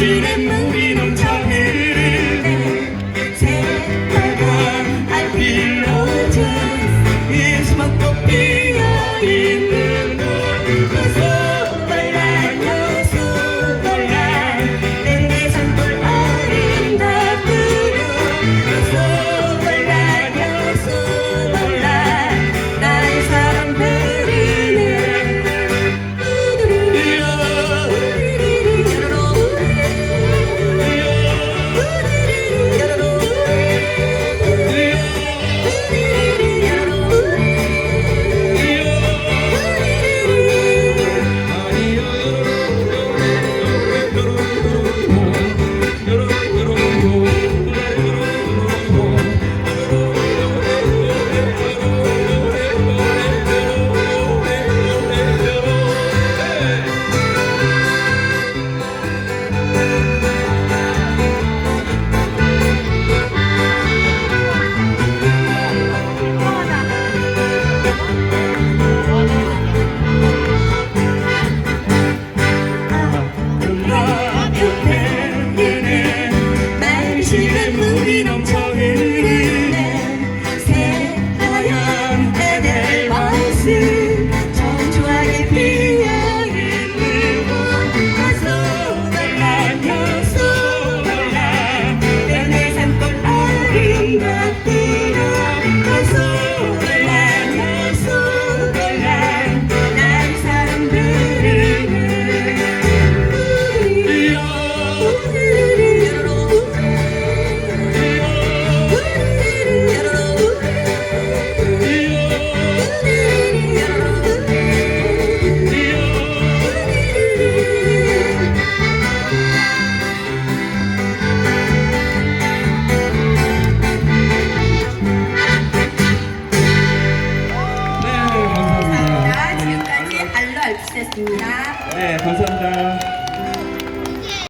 shooting movie. No 네, 감사합니다.